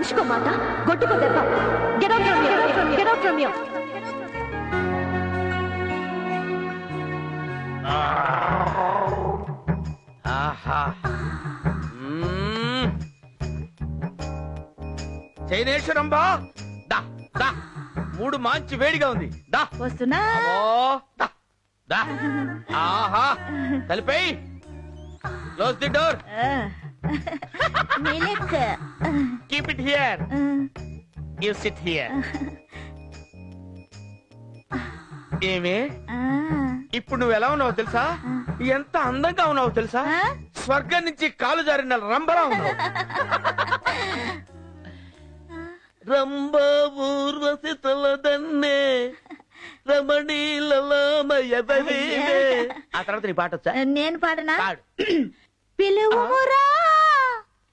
మనిషికో మాట గొడ్డుకో దెబ్బ from you from you hmm. చైనేశ్వరం బా. దా దా. మూడు మంచి వేడిగా ఉంది. దా. వస్తున్నా? ఓ దా దా. ఆహా. తలిపై close the door మిలక్ keep it here you sit here ఏమే? ఇప్పుడు నువ్వు ఎలా ఉన్నావు తెలుసా? ఎంత అందంగా ఉన్నావు తెలుసా? స్వర్గం నుంచి కాలు జారిన రంబలా ఉన్నావు. రంభ ఊర్వశి తలదన్నే రమణీలమయదవే ఆ తర్వాత నీ పాట వచ్చా? నేను పాడనా? పాడు పిలువుమురా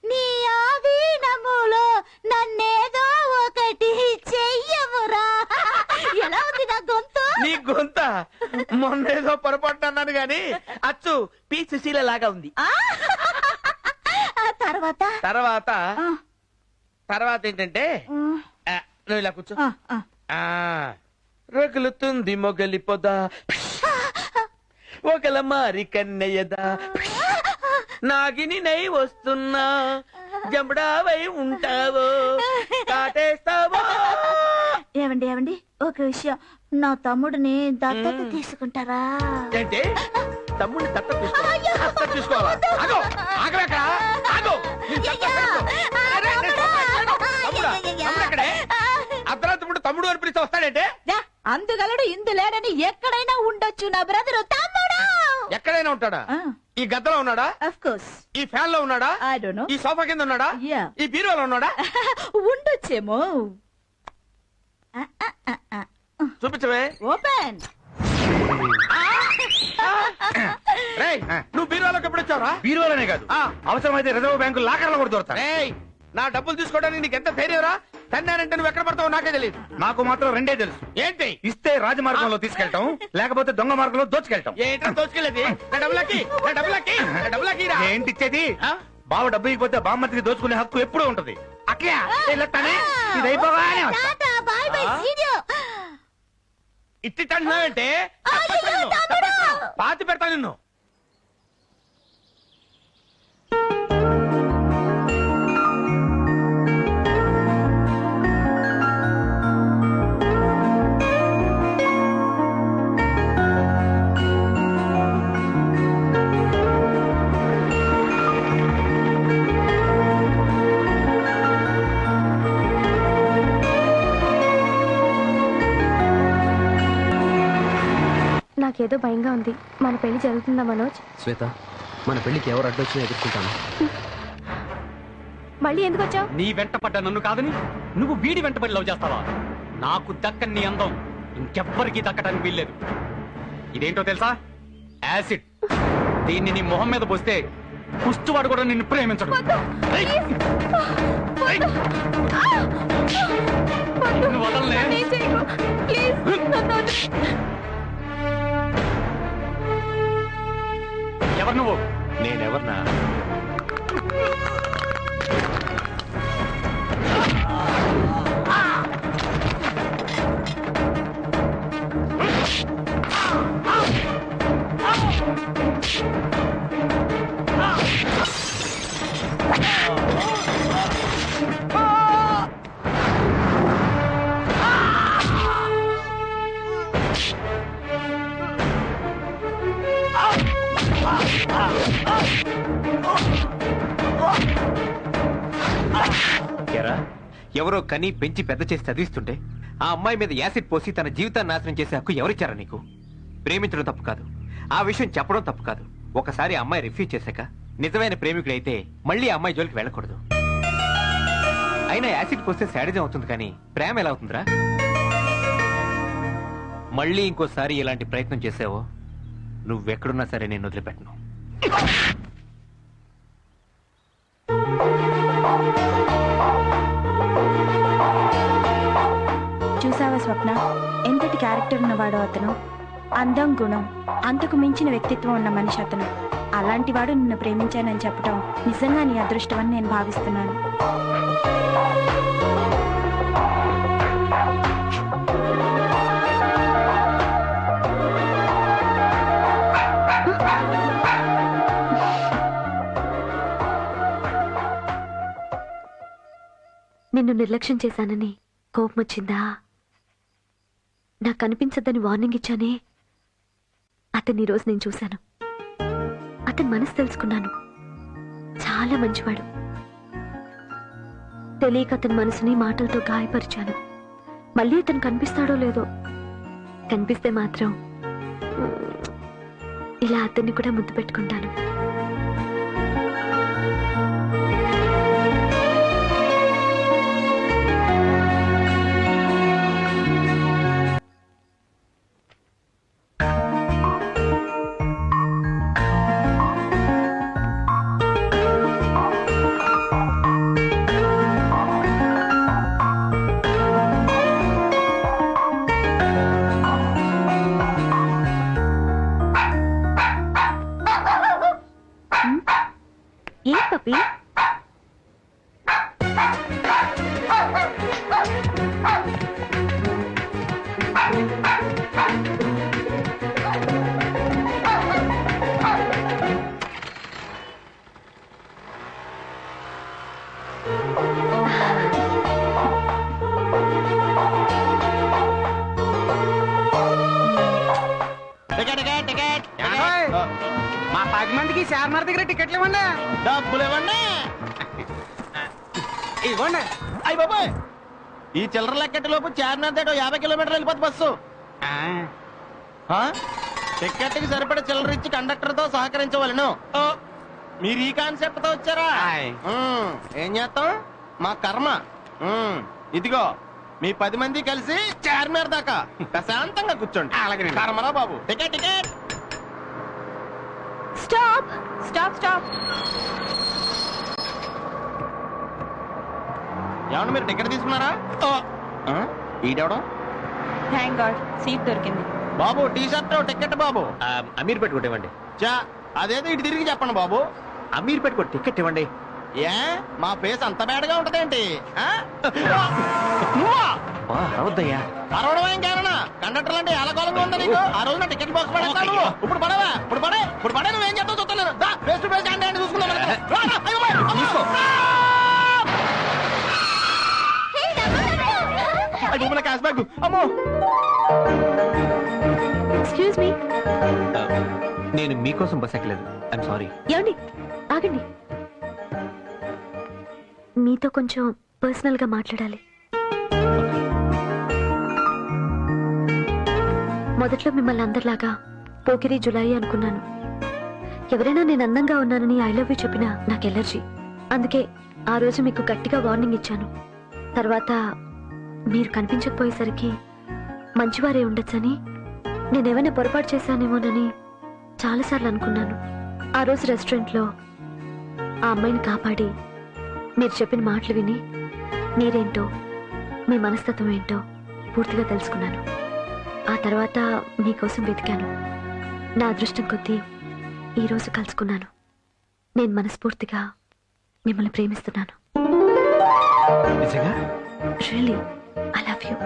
నీ ఆధీనములో నన్నేదో ఒకటి చెయ్యమురా ఎలా ఉంది నా గొంతు? నీ గొంత? మొన్నేదో పొరపాటు అన్నాను గాని అచ్చు పి సుశీల లాగా ఉంది. ఆ. ఆ తర్వాత? తర్వాత? ఆ, తర్వాత ఏంటంటే ఆ, నువ్వు ఇలా కూర్చో. ఆ, ఆ. ఆ రగులుతుంది మొగలి పొద. ఒకల మారి కన్నయ్యదా. నాగిని నై వస్తున్నా. జంబడావై ఉంటావో? కాటేస్తావో? ఏమండి ఏమండి ఒక విషయం. నా తమ్ముడిని దత్తత తీసుకుంటారా? ఏంటి? తమ్ముడిని దత్త తీసుకోవాలి దత్త తీసుకోవాలా? ఆగో. ఆగో తమ్ముడు? అర్ధరాత్రి అని పిలిస్తే వస్తాడంటే? అందుగలడు ఇందు లేడని ఎక్కడైనా ఉండొచ్చు నా బ్రదరు? తమ్ముడు! ఎక్కడైనా ఉంటాడా? ఈ గద్దలో ఉన్నాడా? అఫ్ కోర్స్ ఈ ఫ్యాన్లో ఉన్నాడా? ఐ డోంట్ నో ఈ సోఫా కింద ఉన్నాడా. ఈ బీరువాలో ఉన్నాడా? ఉండొచ్చేమో. చూపించవే. ఓపెన్ రేయ్ నువ్వు బీరువాలోకి ఎప్పుడు వచ్చావురా? బీరువాలనే కాదు. ఆ. అవసరమైతే రిజర్వ్ బ్యాంకు లాకర్లో కూడా దొరుకుతాయి. రేయ్ నా డబ్బులు తీసుకోవడానికి నీకు ఎంత ధైర్యంరా తన్నానంటే నువ్వు ఎక్కడ పడతావో నాకే తెలియదు నాకు మాత్రం రెండే తెలుసు. ఏంటి? ఇస్తే రాజమార్గంలో తీసుకెళ్తాం లేకపోతే దొంగ మార్గంలో దోచుకెళ్తాం. ఏంటో దోచుకెళ్ళేది? నా డబ్బులకి నా డబ్బులకి నా డబ్బులకి రా. ఏంటి ఇచ్చేది? ఆ? బావ డబ్బు ఇకపోతే బామ్మతికి దోచుకునే హక్కు ఎప్పుడూ ఉంటది. అట్లా వెళ్ళొస్తానే ఇది అయిపోగానే వస్తా. బాయ్ ఆ? ఇట్టి తప్పేస్తా. పాతి పెడతా నిన్ను. నాకేదో భయంగా ఉంది. మన పెళ్ళి జరుగుతుందా మనోజ్? శ్వేత మన పెళ్ళికి ఎవరు అడ్డొచ్చినా ఎదుర్కొంటాను. మళ్ళీ ఎందుకు వచ్చావు? నీ వెంట పడ్డ నన్ను కాదని నువ్వు వీడి వెంటబడి లవ్ చేస్తావా? నాకు దక్కని నీ అందం ఇంకెవ్వరికీ దక్కడానికి వీల్లేదు. ఇదేంటో తెలుసా? యాసిడ్. దీన్ని నీ మొహం మీద పోస్తే కుష్టువాడు కూడా నిన్ను ప్రేమించడు. ఏయ్! ఎవరు నువ్వు? నేనెవర్నా? చూసారా? ఎవరో కని పెంచి పెద్ద చేసి చదివిస్తుంటే ఆ అమ్మాయి మీద యాసిడ్ పోసి తన జీవితాన్ని నాశనం చేసే హక్కు ఎవరిచ్చారా నీకు? ప్రేమించడం తప్పు కాదు. ఆ విషయం చెప్పడం తప్పు కాదు. ఒకసారి ఆ అమ్మాయి రిఫ్యూజ్ చేశాక నిజమైన ప్రేమికుడైతే మళ్ళీ ఆ అమ్మాయి జోలికి వెళ్ళకూడదు. అయినా యాసిడ్ పోస్తే శాడిజం అవుతుంది కానీ ప్రేమ ఎలా అవుతుందిరా? మళ్ళీ ఇంకోసారి ఇలాంటి ప్రయత్నం చేసావో నువ్వెక్కడున్నా సరే నేను వదిలిపెట్టను. చూసావా స్వప్న? ఎంతటి క్యారెక్టర్ ఉన్నవాడో అతను? అందం గుణం అంతకు మించిన వ్యక్తిత్వం ఉన్న మనిషి అతను. అలాంటి వాడు నిన్ను ప్రేమించానని చెప్పడం నిజంగా నీ అదృష్టం అని నేను భావిస్తున్నాను. నిన్ను నిర్లక్ష్యం చేశానని కోపం వచ్చిందా నాకు కనిపించద్దని వార్నింగ్ ఇచ్చానే. అతన్ని ఈరోజు రోజు నేను చూశాను. అతని మనసు తెలుసుకున్నాను. చాలా మంచివాడు. తెలియక అతని మనసుని మాటలతో గాయపరిచాను. మళ్ళీ అతను కనిపిస్తాడో లేదో కనిపిస్తే మాత్రం ఇలా అతన్ని కూడా ముద్దు పెట్టుకుంటాను. టికెట్ టికెట్ టికెట్ మా పది మందికి చార్మార్ దగ్గర టికెట్లు ఇవ్వండి డబ్బులు ఇవ్వండి. ఇవ్వండి. అయ్యి బాబాయ్! ఈ చిల్లర లెక్కటి లోపు చార్మినార్ దాటో యాభై కిలోమీటర్లు వెళ్ళిపోతుంది బస్సు. ఆ? టికెట్కి సరిపడే చిల్లర ఇచ్చి కండక్టర్తో సహకరించవలను. ఓ, మీరు ఈ కాన్సెప్ట్తో వచ్చారా ఏం చేస్తాం? మా కర్మ. ఇదిగో మీ పది మంది కలిసి చార్మినార్ దాకా ప్రశాంతంగా కూర్చోండి. అలాగేనండి. కర్మరా బాబు. Ticket ticket stop stop stop ఏమన్నా మీరు టికెట్ తీసుకున్నారా? ఈడెవడం? థ్యాంక్ గాడ్ సీట్ దొరికింది. బాబు టీ షర్ట్ టికెట్ బాబు. అమీర్ పెట్టుకోటి ఇవ్వండి. చా అదేదో ఇటు తిరిగి చెప్పండి బాబు. అమీర్ పెట్టుకో టికెట్ ఇవ్వండి. ఏ? మా ఫేస్ అంత బేడగా ఉంటదేంటి? ఆ? నువ్వా? వా, రవద్దయ్యా అరవడం ఏం కారణా కండక్టర్ అంటే ఉందా నీకు? ఆ రోజు నా టికెట్ బాక్స్ పడేస్తా నువ్వు? ఇప్పుడు పడవా? ఇప్పుడు పడే? ఇప్పుడు పడే నువ్వేం చేస్తావు చూస్తాను దా ఫేస్ టు ఫేస్ అంటే చూసుకుందాం క్యాష్ అమ్మో. ఎక్స్క్యూజ్ మీ నేను మీకోసం బస్ ఎక్కలేదు. ఐఎమ్ సారీ ఏమండి? ఆగండి. మీతో కొంచెం పర్సనల్గా మాట్లాడాలి. మొదట్లో మిమ్మల్ని అందరిలాగా పోకిరి జులాయి అనుకున్నాను. ఎవరైనా నేను అందంగా ఉన్నానని ఐ లవ్ యూ చెప్పినా నాకు ఎలర్జీ. అందుకే ఆ రోజు మీకు గట్టిగా వార్నింగ్ ఇచ్చాను. తర్వాత మీరు కనిపించకపోయేసరికి మంచివారే ఉండొచ్చని నేనేమైనా పొరపాటు చేశానేమోనని చాలాసార్లు అనుకున్నాను. ఆ రోజు రెస్టారెంట్లో ఆ అమ్మాయిని కాపాడి మీరు చెప్పిన మాటలు విని మీరేంటో మీ మనస్తత్వం ఏంటో పూర్తిగా తెలుసుకున్నాను. ఆ తర్వాత మీకోసం వెతికాను. నా అదృష్టం కొద్దీ ఈరోజు కలుసుకున్నాను. నేను మనస్ఫూర్తిగా మిమ్మల్ని ప్రేమిస్తున్నాను. Really I love you